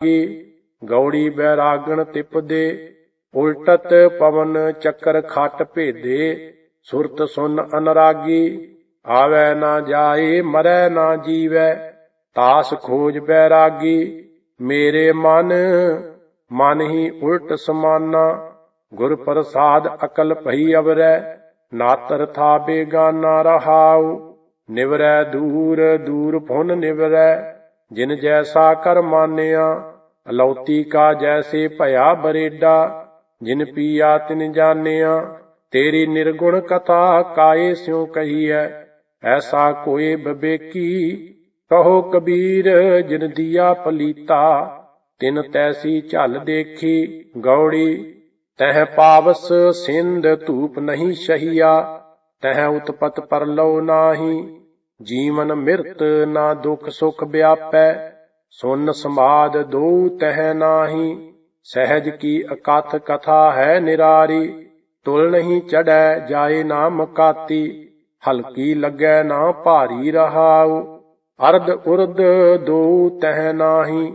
ਕੀ ਗੌੜੀ ਬੈਰਾਗਣ ਤਿਪਦੇ, ਉਲਟਤ ਪਵਨ ਚੱਕਰ ਖਟ ਭੇਦੇ। ਸੁਰਤ ਸੁਨ ਅਨਰਾਗੀ, ਆਵੈ ਨਾ ਜਾਏ, ਮਰੈ ਨਾ ਜੀਵੈ। ਤਾਸ ਖੋਜ ਬੈਰਾਗੀ, ਮੇਰੇ ਮਨ ਮਨ ਹੀ ਉਲਟ ਸਮਾਨਾ। ਗੁਰ ਪ੍ਰਸਾਦ ਅਕਲ ਭਈ ਅਵਰੈ, ਨਾਤਰ ਥਾ ਬੇਗਾਨਾ ਰਹਾਉ। ਨਿਵਰੈ ਦੂਰ ਦੂਰ ਫੁਨ ਨਿਵਰੈ, ਜਿਨ ਜੈਸਾ ਕਰ ਮਾਨਿਆ ਅਲੌਤੀ ਕਾ ਜੈਸੇ ਭਇਆ ਬਰੇਡਾ, ਜਿਨ ਪੀਆ ਤਿਨ ਜਾਣਿਆ, ਤੇਰੀ ਨਿਰਗੁਣ ਕਥਾ ਕਾਏ ਸਿਉ ਕਹੀਐ, ਐਸਾ ਕੋਏ ਬਬੇਕੀ, ਕਹੋ ਕਬੀਰ ਜਿਨ ਦੀਆ ਪਲੀਤਾ ਤਿਨ ਤੈਸੀ ਝਲ ਦੇਖੀ ਗੌੜੀ, ਤਹ ਪਾਵਸ ਸਿੰਧ ਧੂਪ ਨਹੀਂ ਸ਼ਹੀਆ, ਤਹ ਉਤਪਤ ਪਰਲੋ ਨਾਹੀ, ਜੀਵਨ ਮਿਰਤ ਨਾ ਦੁਖ ਸੁਖ ਵਿਆਪੈ ਸੁਨ ਸਮਾਦ ਦੋ ਤਹਿ ਨਾਹੀ, ਸਹਿਜ ਕੀ ਅਕਥ ਕਥਾ ਹੈ ਨਿਰਾਰੀ, ਤੁਲ ਨਹੀਂ ਚੜੈ ਜਾਏ ਨਾ ਮਕਾਤੀ ਹਲਕੀ ਲੱਗੈ ਨਾ ਭਾਰੀ ਰਹਾਉ, ਅਰਧ ਉਰਦ ਦੋ ਤਹਿ ਨਾਹੀ,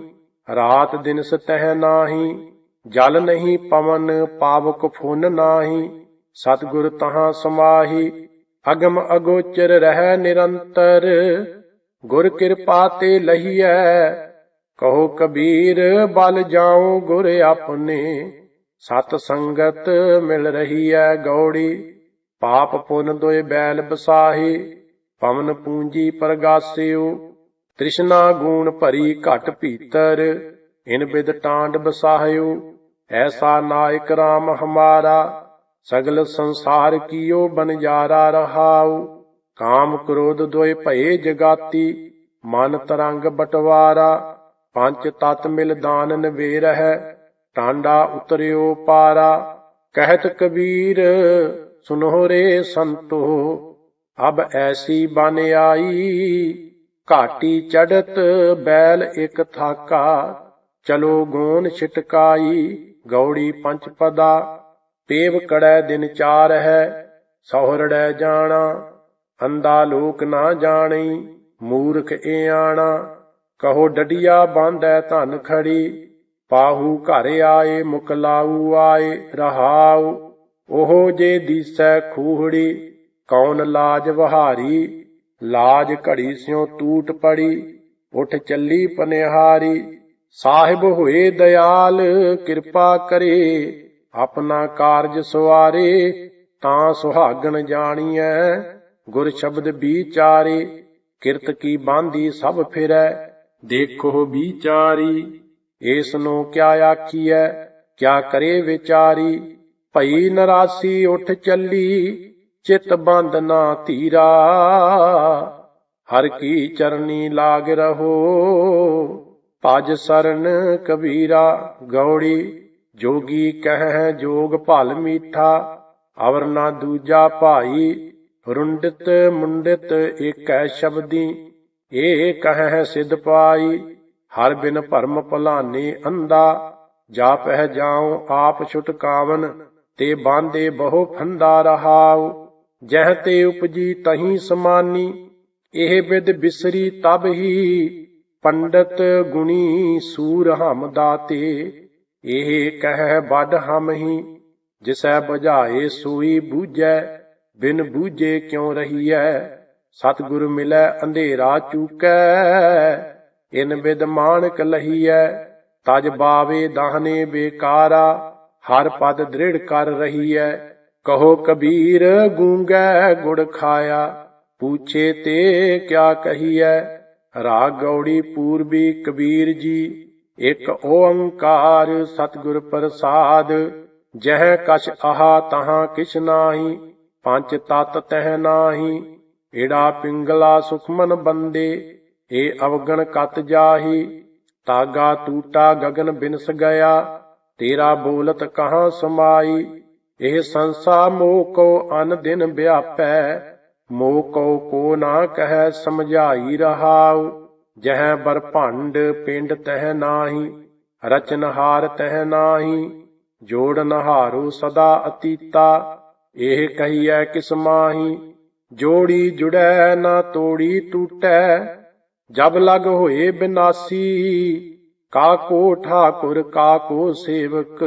ਰਾਤ ਦਿਨ ਸਤਹ ਨਾਹੀ, ਜਲ ਨਹੀਂ ਪਵਨ ਪਾਵਕ ਫੁਨ ਨਾਹੀ, ਸਤਿਗੁਰ ਤਹਾਂ ਸਮਾਹੀ, ਅਗਮ ਅਗੋਚਰ ਰਹਿ ਨਿਰੰਤਰ, ਗੁਰ ਕਿਰਪਾ ਤੇ ਲਹੀਐ ਕਹੋ ਕਬੀਰ, ਬਲ ਜਾਉ ਗੁਰ ਆਪਣੇ। ਸਤ ਸੰਗਤ ਮਿਲ ਰਹੀ ਐ ਗੌੜੀ। ਪਾਪ ਪੁੰਨ ਦੋਏ ਬੈਲ ਬਸਾਹੀ। ਪਵਨ ਪੂੰਜੀ ਪਰਗਾਸਿਓ ਤ੍ਰਿਸ਼ਨਾ ਗੂਣ ਭਰੀ ਘਟ ਭੀਤਰ। ਇਨ ਬਿਦ ਟਾਂਡ ਬਸਾਹਿਓ ਐਸਾ ਨਾਇਕ RAM ਹਮਾਰਾ। ਸਗਲ ਸੰਸਾਰ ਕੀਓ ਬਨਜਾਰਾ ਰਹਾਉ। ਕਾਮ ਕ੍ਰੋਧ ਦੋਏ ਭਏ ਜਗਾਤੀ। ਮਨ ਤਰੰਗ ਬਟਵਾਰਾ। ਪੰਜ ਤਤ ਮਿਲ ਦਾਨ ਨਵੇਰ ਹੈ ਟਾਂਡਾ ਉਤਰਿਓ ਪਾਰਾ। ਕਹਿਤ ਕਬੀਰ ਸੁਨੋ ਰੇ ਸੰਤੋ, ਅਬ ਐਸੀ ਬਨ ਆਈ। ਘਾਟੀ ਚੜਤ, ਬੈਲ ਇਕ ਥਾਕਾ, ਚਲੋ ਗੋਨ ਛਿਟਕਾਈ, ਗੌੜੀ ਪੰਚ ਪਦਾ। ਪੇਵ ਕੜੈ ਦਿਨ ਚਾਰ ਹੈ ਸਹੁਰੜੈ ਜਾਣਾ ਅੰਦਾ ਲੋਕ ਨਾ ਜਾਣੀ ਮੂਰਖ ਏ ਆਣਾ। ਕਹੋ ਡਡਿਆ ਬਾਂਧੈ ਧਨ ਖੜੀ, ਪਾਹੂ ਘਰ ਆਏ ਮੁਕਲਾਊ ਆਏ, ਰਹਾਉ, ਉਹ ਜੇ ਦੀਸੈ ਖੂਹੜੀ, ਕੌਣ ਲਾਜ ਵਹਾਰੀ, ਲਾਜ ਘੜੀ ਸਿਉ ਟੂਟ ਪੜੀ, ਉਠ ਚੱਲੀ ਪਨਿਹਾਰੀ, ਸਾਹਿਬ ਹੋਏ ਦਿਆਲ ਕਿਰਪਾ ਕਰੇ, ਆਪਣਾ ਕਾਰਜ ਸਵਾਰੇ ਤਾਂ ਸੁਹਾਗਣ ਜਾਣੀਐ, ਗੁਰ ਸ਼ਬਦ ਵਿਚਾਰੇ ਕਿਰਤ ਕੀ ਬਾਂਦੀ ਸਭ ਫਿਰੈ ਦੇਖੋ ਵਿਚਾਰੀ ਇਸ ਨੂੰ ਕਿਆ ਆਖੀਐ? ਕਿਆ ਕਰੇ ਵਿਚਾਰੀ? ਭਈ ਨਰਾਸੀ ਉੱਠ ਚੱਲੀ, ਚਿਤ ਬੰਦ ਨਾ ਧੀਰਾ। ਹਰ ਕੀ ਚਰਨੀ ਲਾਗ ਰਹੋ, ਭਜ ਸਰਨ ਕਬੀਰਾ। ਗੌੜੀ, ਜੋਗੀ ਕਹਿ ਜੋਗ ਭਲ ਮੀਠਾ। ਅਵਰ ਨਾ ਦੂਜਾ ਭਾਈ, ਰੁੰਡਿਤ ਮੁੰਡਿਤ ਏਕੈ ਸ਼ਬਦੀ। ਇਹ ਕਹਿ ਸਿਧ ਪਾਈ, ਹਰ ਬਿਨ ਭਰਮ ਭਲਾਨੇ ਅੰਦਾ ਜਾ ਪਹਿ ਜਾਉ ਆਪ ਛੁਟਕਾਵਨ ਤੇ ਬਾਂਦੇ ਬਹੁ ਫੰਦਾ ਰਹਾਉ, ਜਹ ਤੇ ਉਪਜੀ ਤਹੀਂ ਸਮਾਨੀ, ਇਹ ਬਿਦ ਬਿਸਰੀ ਤਬ ਹੀ, ਪੰਡਤ ਗੁਣੀ ਸੂਰ ਹਮ ਦਾਤੇ, ਇਹ ਕਹਿ ਵੱਡ ਹਮ ਹੀ, ਜਿਸੈ ਬੁਝਾਏ ਸੋਈ ਬੂਝੈ, ਬਿਨ ਬੂਝੇ ਕਿਉ ਰਹੀਐ? ਸਤਿਗੁਰ ਮਿਲੈ, ਅੰਧੇਰਾ ਚੂਕੈ, ਇਨ ਬਿਦ ਮਾਨਕ ਲਹੀਐ, ਤਜ ਬਾਵੇ ਦਾਹਨੇ ਬੇਕਾਰਾ, ਹਰ ਪਦ ਦ੍ਰਿੜ ਕਰ ਰਹੀਐ, ਕਹੋ ਕਬੀਰ ਗੂੰਗੈ ਗੁੜ ਖਾਇਆ, ਪੂਛੇ ਤੇ ਕਿਆ ਕਹੀਐ, ਰਾਗ ਗੌੜੀ ਪੂਰਬੀ ਕਬੀਰ ਜੀ, ਇਕ ਓੰਕਾਰ ਸਤਿਗੁਰ ਪ੍ਰਸਾਦ, ਜਹ ਕਛ ਆਹਾ ਤਹਾਂ ਕਿਛ ਨਾਹੀ, ਪੰਜ ਤਤ ਤਹ ਨਾਹੀ ਏੜਾ ਪਿੰਗਲਾ ਸੁਖਮਨ ਬੰਦੇ, ਏ ਅਵਗਣ ਕਤ ਜਾਹੀ, ਤਾਗਾ ਟੂਟਾ ਗਗਨ ਬਿਨਸ ਗਿਆ, ਤੇਰਾ ਬੋਲਤ ਕਹਾਂ ਸਮਾਈ, ਇਹ ਸੰਸਾ ਮੋਹ ਕੋ ਅਨ ਦਿਨ ਵਿਆਪੈ, ਮੋਹ ਕੋ ਕੋ ਨਾ ਕਹਿ ਸਮਝਾਈ ਰਹਾਉ, ਜਹ ਬਰ ਭੰਡ ਪਿੰਡ ਤਹ ਨਾਹੀ ਰਚਨਹਾਰ ਤਹਿ ਨਾਹੀ, ਜੋੜ ਨਹਾਰੋ ਸਦਾ ਅਤੀਤਾ, ਇਹ ਕਹੀਐ ਕਿਸ ਮਾਹੀ ਜੋੜੀ ਜੁੜੈ ਨਾ ਤੋੜੀ ਟੂਟੈ, ਜਬ ਲਗ ਹੋਏ ਬਿਨਾਸੀ ਕਾਕੋ ਠਾਕੁਰ ਕਾਕੋ ਸੇਵਕ,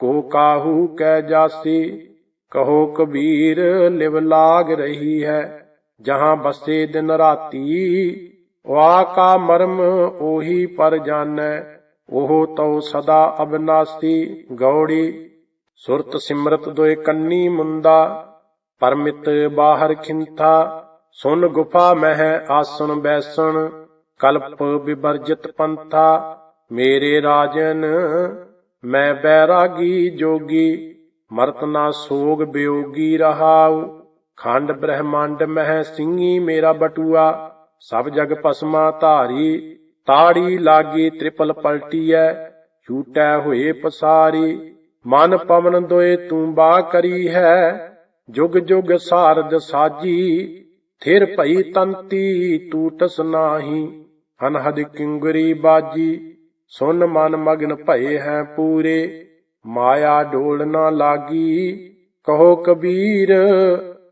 ਕੋ ਕਾਹੂ ਕੈ ਜਾਸੀ, ਕਹੋ ਕਬੀਰ, ਲਿਵ ਲਾਗ ਰਹੀ ਹੈ, ਜਹਾਂ ਬਸੇ ਦਿਨ ਰਾਤੀ ਵਾ ਕਾ ਮਰਮ ਉਹੀ ਪਰ ਜਾਣੈ, ਉਹ ਤਉ ਸਦਾ ਅਬਨਾਸੀ, ਗੌੜੀ, ਸੁਰਤ ਸਿਮਰਤ ਦੋਇ ਕੰਨੀ ਮੁੰਦਾ ਪਰਮਿਤ ਬਾਹਰ ਖਿੰਥਾ ਸੁਨ ਗੁਫਾ ਮਹਿ ਆਸਣ ਬੈਸਣ, ਕਲਪ ਵਿਵਰਜਿਤ ਪੰਥਾ, ਮੇਰੇ ਰਾਜਨ, ਮੈਂ ਬੈਰਾਗੀ ਜੋਗੀ, ਮਰਤ ਨਾ ਸੋਗ ਬਿਯੋਗੀ ਰਹਾਉ, ਖੰਡ ਬ੍ਰਹਮੰਡ ਮਹਿ ਸਿੰਘੀ ਮੇਰਾ ਬਟੂਆ, ਸਭ ਜਗ ਭਸਮਾ ਧਾਰੀ, ਤਾੜੀ ਲਾਗੀ ਤ੍ਰਿਪਲ ਪਲਟੀਐ, ਛੂਟੈ ਹੋਏ ਪਸਾਰੀ, ਮਨ ਪਵਨ ਦੋਏ ਤੂੰ ਬਾ ਕਰੀ ਹੈ ਜੁਗ ਜੁਗ ਸਾਰਦ ਸਾਜੀ, ਥਿਰ ਭਈ ਤੰਤੀ ਟੂਟਸ ਨਾਹੀ। ਅਨਹਦ ਕਿੰਗਰੀ ਬਾਜੀ, ਸੁਨ ਮਨ ਮਗਨ ਭਏ ਹੈ ਪੂਰੇ। ਮਾਇਆ ਡੋਲ ਨਾ ਲਾਗੀ, ਕਹੋ ਕਬੀਰ,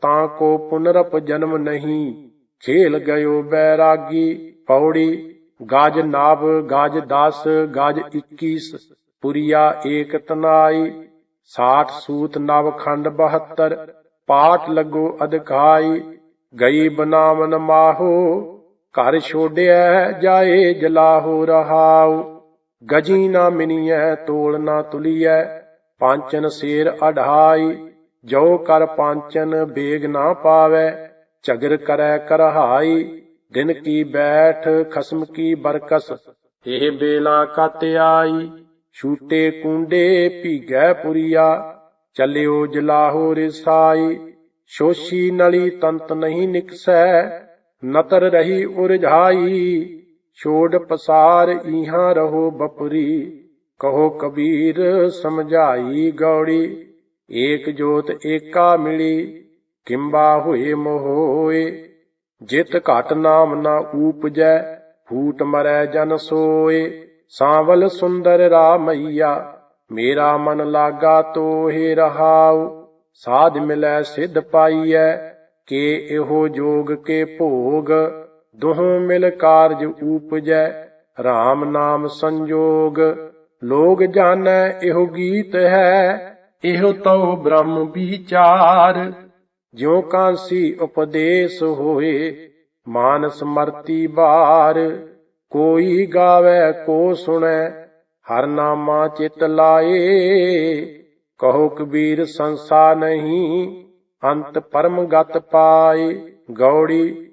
ਤਾਂ ਕੋ ਪੁਨਰਪ ਜਨਮ ਨਹੀਂ। ਖੇਲ ਗਇਓ ਬੈਰਾਗੀ, ਪੌੜੀ, ਗਾਜ ਨਾਭ ਗਾਜ 10 ਗਾਜ 21 ਪੁਰੀਆ ਏਕ ਤਨਾਈ 60 ਸੂਤ ਨਵ ਖੰਡ 72 ਪਾਠ ਲੱਗੋ ਅਧਿਕਾਈ ਗਈ ਬਨਾਵਨ ਮਾਹੋ, ਘਰ ਛੋੜਿਆ ਜਾਏ ਜਲਾਹੋ ਰਹਾਉ, ਗਜੀ ਨਾ ਮਿਨੀਐ, ਤੋਲ ਨਾ ਤੁਲੀਐ, ਪਾਂਚਨ ਸੇਰ ਅਢਾਈ, ਜੋ ਕਰ ਪਾਂਚਨ ਬੇਗ ਨਾ ਪਾਵੈ, ਝਗਰ ਕਰੈ ਕਰਹਾਈ, ਦਿਨ ਕੀ ਬੈਠ ਖਸਮ ਕੀ ਬਰਕਸ, ਇਹ ਬੇਲਾ ਕਤ ਆਈ ਛੂਟੇ ਕੁੰਡੇ ਭੀਗੈ ਪੁਰੀਆ ਚੱਲਿਓ ਜਲਾਹੋ ਰਿਸਾਈ, ਸ਼ੋਸ਼ੀ ਨਲੀ ਤੰਤ ਨਹੀਂ ਨਿਕਸੈ, ਨਤਰ ਰਹੀ ਉਰਝਾਈ, ਛੋੜ ਪਸਾਰ ਇਹਾਂ ਰਹੋ ਬਪਰੀ। ਕਹੋ ਕਬੀਰ, ਸਮਝਾਈ ਗੌੜੀ, ਏਕ ਜੋਤ ਏਕਾ ਮਿਲੀ, ਕਿੰਬਾ ਹੋਏ ਮੋਹੋਏ। ਜਿਤ ਘਟ ਨਾਮ ਨਾ ਊਪਜੈ, ਫੂਟ ਮਰੈ ਜਨ ਸੋਏ। ਸਾਵਲ ਸੁੰਦਰ ਰਾਮਈਆ ਮੇਰਾ ਮਨ ਲਾਗਾ ਤੋਹੇ ਰਹਾਉ, ਸਾਧ ਮਿਲੈ ਸਿਧ ਪਾਈਐ, ਕੇ ਇਹੋ ਜੋਗ ਕੇ ਭੋਗ, ਦੁਹੋਂ ਮਿਲ ਕਾਰਜ ਊਪਜੈ RAM ਨਾਮ ਸੰਜੋਗ। ਲੋਗ ਜਾਣੈ ਇਹੋ ਗੀਤ ਹੈ, ਇਹੋ ਤਉ ਬ੍ਰਹਮ ਵਿਚਾਰ। ਜਿਉ ਕਾਂਸੀ ਉਪਦੇਸ਼ ਹੋਏ, ਮਾਨਸ ਮਰਤੀ ਬਾਰ, ਕੋਈ ਗਾਵੇ ਕੋ ਸੁਣੈ ਹਰ ਨਾਮਾ ਚਿਤ ਲਾਏ, ਕਹੋ ਕਬੀਰ ਸੰਸਾ ਨਹੀਂ, ਅੰਤ ਪਰਮ ਗਤ ਪਾਏ। ਗੌੜੀ,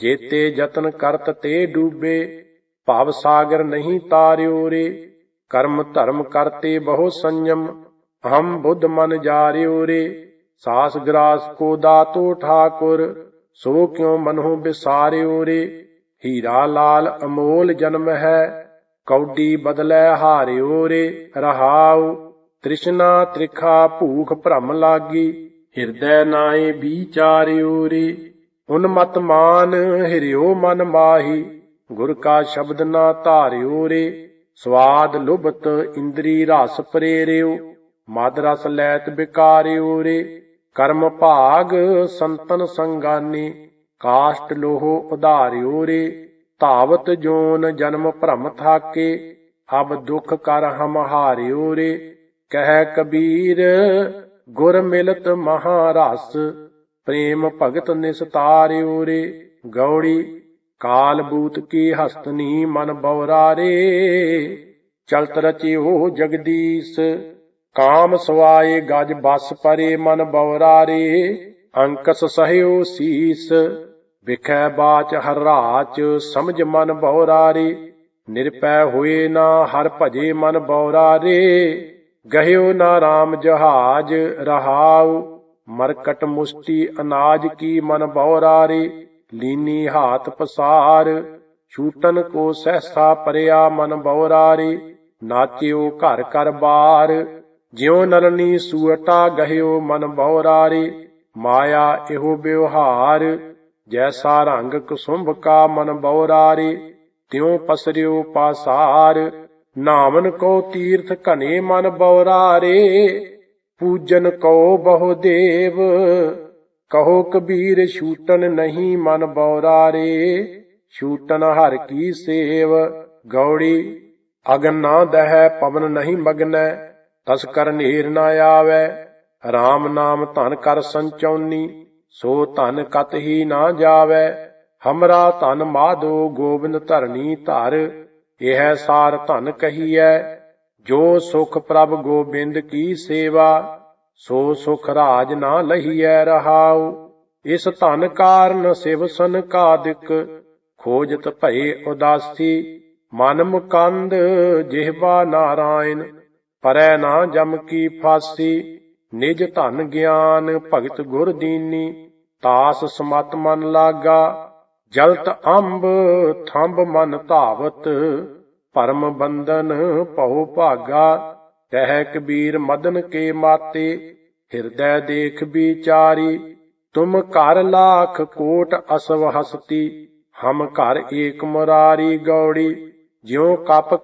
ਜੇਤੇ ਯਤਨ ਕਰਤ ਤੇ ਡੂਬੇ, ਭਾਵ ਸਾਗਰ ਨਹੀਂ ਤਾਰਿਓ ਰੇ। ਕਰਮ ਧਰਮ ਕਰਤੇ ਬਹੁ ਸੰਯਮ ਹਮ ਬੁੱਧ ਮਨ ਜਾਰਿਓ ਰੇ। ਸਾਸ ਗਰਾਸ ਕੋ ਦਾਤੋ ਠਾਕੁਰ, ਸੋ ਕਿਉ ਮਨਹੁ ਵਿਸਾਰਿਓ ਰੇ। ਹੀਰਾ ਲਾਲ ਅਮੋਲ ਜਨਮ ਹੈ ਕੌਡੀ ਬਦਲੇ ਹਾਰਿਓ ਰੇ ਰਹਾਉ। ਤ੍ਰਿਸ਼ਨਾ ਤ੍ਰਿਖਾ ਭੂਖ ਭ੍ਰਮ ਲਾਗੀ, ਹਿਰਦੈ ਨਾਏ ਵਿਚਾਰਿਓ ਰੇ ਉਨਮਤ ਮਾਨ ਹਿਰਿਓ ਮਨ ਮਾਹੀ, ਗੁਰ ਕਾ ਸ਼ਬਦ ਨਾ ਧਾਰਿਓ ਰੇ ਸਵਾਦ ਲੁਭਤ ਇੰਦਰੀ ਰਸ ਪ੍ਰੇਰਿਓ, ਮਦ ਰਸ ਲੈਤ ਬਿਕਾਰਿਓ ਰੇ ਕਰਮ ਭਾਗ ਸੰਤਨ ਸੰਗਾਨੀ, ਕਾਸ਼ਟ ਲੋਹ ਉਧਾਰਿਓ ਰੇ ਧਾਵਤ ਜੋਨ ਜਨਮ ਭ੍ਰਮ ਥਾਕੇ ਅਬ ਦੁਖ ਕਰ ਹਮ ਹਾਰਿਓ ਰੇ ਕਹਿ ਕਬੀਰ, ਗੁਰ ਮਿਲਤ ਮਹਾਰਸ ਪ੍ਰੇਮ ਭਗਤ ਨਿਸਤਾਰਿਓ ਰੇ ਗੌੜੀ, ਕਾਲ ਬੂਤ ਕੀ ਹਸਤਨੀ ਮਨ ਬਉਰਾ ਰੇ ਚਲਤ ਰਚਿਓ ਜਗਦੀਸ਼, ਕਾਮ ਸਵਾਏ ਗਜ ਬਸ ਪਰੇ ਮਨ ਬਉਰਾ ਰੇ ਅੰਕਸ ਸਹਿਓ ਸੀਸ ਵਿਖੈ ਬਾਚ ਹਰ ਰਾਚ, ਸਮਝ ਮਨ ਬਉਰਾ ਨਿਰਪੈ ਹੋਏ ਨਾ ਹਰ ਭਜੇ ਮਨ ਬੋਰਾਰੇ ਗਹਿਓ ਨਾ RAM ਜਹਾਜ, ਰਹਾਉ। ਮਰਕਟ ਮੁਸ਼ਤੀ ਅਨਾਜ ਕੀ ਮਨ ਬਉਰਾ ਰੇ ਲੀਨੀ ਹਾਥ ਪਸਾਰ, ਛੂਟਨ ਕੋ ਸਹਸਾ ਪਰਿਆ ਮਨ ਬਉਰਾ ਰੇ ਨਾਚਿਓ ਘਰ ਕਰ ਬਾਰ, ਜਿਉ ਨਲਨੀ ਸੂਟਾ ਗਹਿਓ ਮਨ ਬੋਰਾਰੇ ਮਾਇਆ ਇਹੋ ਬਿਵਹਾਰ ਜੈਸਾ ਰੰਗ ਕੁਸੁੰਭ ਕਾ ਮਨ ਬਉਰਾਰੇ, ਤਿਉ ਪਸਰਿਓ ਪਾਸਾਰ। ਨਾਮਨ ਕੋ ਤੀਰਥ ਘਨੇ ਮਨ ਬਉਰਾ ਪੂਜਨ ਕੋ ਬਹੁ ਦੇਵ। ਕਹੋ ਕਬੀਰ, ਛੂਟਨ ਨਹੀਂ ਮਨ ਬਉਰਾ ਰੇ ਛੂਟਨ ਹਰ ਕੀ ਸੇਵ। ਗੌੜੀ, ਅਗਨ ਨਾ ਦਹਿ, ਪਵਨ ਨਹੀਂ ਮਗਨੈ, ਤਸ ਕਰ ਨੀਰ ਨਾ ਆਵੈ। RAM ਨਾਮ ਧਨ ਕਰ ਸੰਚੌਨੀ ਸੋ ਧਨ ਕਤ ਹੀ ਨਾ ਜਾਵੈ, ਹਮਰਾ ਧਨ ਮਾਧੋ ਗੋਬਿੰਦ ਧਰਨੀ ਧਰ, ਇਹ ਸਾਰ ਧਨ ਕਹੀਐ, ਜੋ ਸੁਖ ਪ੍ਰਭ ਗੋਬਿੰਦ ਕੀ ਸੇਵਾ, ਸੋ ਸੁਖ ਰਾਜ ਨਾ ਲਹੀਐ ਰਹਾਉ। ਇਸ ਧਨ ਕਾਰਨ ਸਿਵ ਸੰਕਾਦਿਕ, ਖੋਜਤ ਭਏ ਉਦਾਸੀ, ਮਨ ਮੁਕੰਦ ਜਿਹਵਾ ਨਾਰਾਇਣ, ਪਰੈ ਨਾ ਜਮ ਕੀ ਫਾਸੀ। ਨਿਜ ਧਨ ਗਿਆਨ ਭਗਤ ਗੁਰ ਦੀਨੀ, ਤਾਸ ਸਮਤ ਮਨ ਲਾਗਾ, ਜਲਤ ਅੰਬ ਥੰਬ ਮਨ ਧਾਵਤ, ਪਰਮ ਬੰਧਨ ਭਉ ਭਾਗਾ ਕਹਿ ਕਬੀਰ ਮਦਨ ਕੇ ਮਾਤੇ, ਹਿਰਦੈ ਦੇਖ ਵਿਚਾਰੀ, ਤੁਮ ਘਰ ਲਾਖ ਕੋਟ ਅਸਵ ਹਸਤੀ, ਹਮ ਘਰ ਏਕ ਮੁਰਾਰੀ ਗੌੜੀ, ਜਿਉ ਕਪ